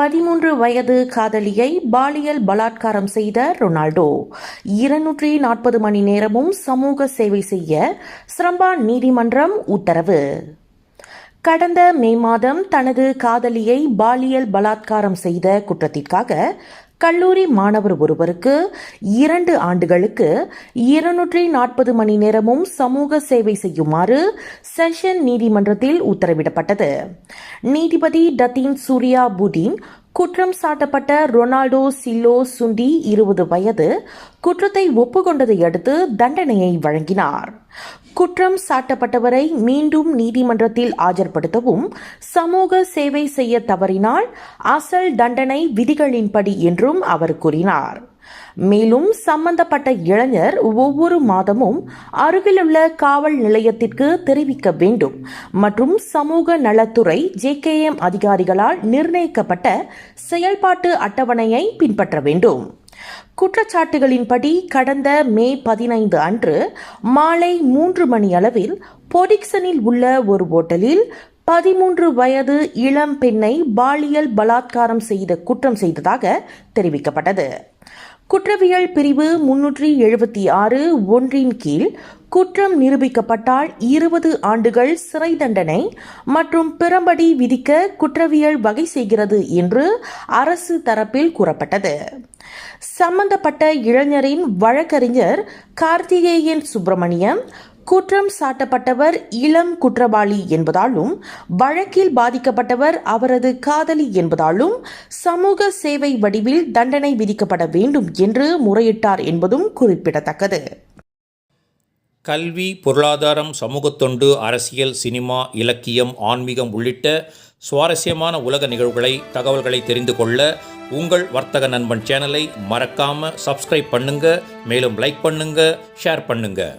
பதிமூன்று வயது காதலியை பாலியல் பலாத்காரம் செய்த ரொனால்டோ. இருநூற்றி நாற்பது மணி நேரமும் சமூக சேவை செய்ய சிரம்பா நீதிமன்றம் உத்தரவு. கடந்த மே மாதம் தனது காதலியை பாலியல் பலாத்காரம் செய்த குற்றத்திற்காக கல்லூரி மாணவர் ஒருவருக்கு இரண்டு ஆண்டுகளுக்கு இருநூற்றி நாற்பது மணி நேரமும் சமூக சேவை செய்யுமாறு செஷன் நீதிமன்றத்தில் உத்தரவிடப்பட்டது. நீதிபதி டத்தீன் சூர்யா புதீன் குற்றம் சாட்டப்பட்ட ரொனால்டோ சில்லோ சுண்டி இருபது வயது குற்றத்தை ஒப்புக்கொண்டதை அடுத்து தண்டனையை வழங்கினார். குற்றம் சாட்டப்பட்டவரை மீண்டும் நீதிமன்றத்தில் ஆஜர்படுத்தவும் சமூக சேவை செய்ய தவறினால் அசல் தண்டனை விதிகளின்படி என்றும் அவர் கூறினார். மேலும் சம்பந்தப்பட்ட இளைஞர் ஒவ்வொரு மாதமும் அருகிலுள்ள காவல் நிலையத்திற்கு தெரிவிக்க வேண்டும். மற்றும் சமூக நலத்துறை ஜேகேஎம் அதிகாரிகளால் நிர்ணயிக்கப்பட்ட செயல்பாட்டு அட்டவணையை பின்பற்ற வேண்டும். குற்றச்சாட்டுகளின்படி கடந்த மே பதினைந்து அன்று மாலை மூன்று மணி அளவில் பொடிக்சனில் உள்ள ஒரு ஓட்டலில் பதிமூன்று வயது இளம் பெண்ணை பாலியல் பலாத்காரம் செய்த குற்றம் செய்ததாக தெரிவிக்கப்பட்டது. குற்றவியல் பிரிவு முன்னூற்றி எழுபத்தி ஆறு ஒன்றின் கீழ் குற்றம் நிரூபிக்கப்பட்டால் இருபது ஆண்டுகள் சிறை தண்டனை மற்றும் பிறம்படி விதிக்க குற்றவியல் வகை செய்கிறது என்று அரசு தரப்பில் கூறப்பட்டது. சம்பந்தப்பட்ட இளைஞரின் வழக்கறிஞர் கார்த்திகேயன் சுப்பிரமணியம் குற்றம் சாட்டப்பட்டவர் இளம் குற்றவாளி என்பதாலும் வழக்கில் பாதிக்கப்பட்டவர் அவரது காதலி என்பதாலும் சமூக சேவை வடிவில் தண்டனை விதிக்கப்பட வேண்டும் என்று முறையிட்டார் என்பதும் குறிப்பிடத்தக்கது. கல்வி பொருளாதாரம் சமூகத்தொண்டு அரசியல் சினிமா இலக்கியம் ஆன்மீகம் உள்ளிட்ட சுவாரஸ்யமான உலக நிகழ்வுகளை தகவல்களை தெரிந்து கொள்ள உங்கள் வர்த்தக நண்பன் சேனலை மறக்காமல் சப்ஸ்கிரைப் பண்ணுங்கள் மேலும் லைக் பண்ணுங்கள் ஷேர் பண்ணுங்கள்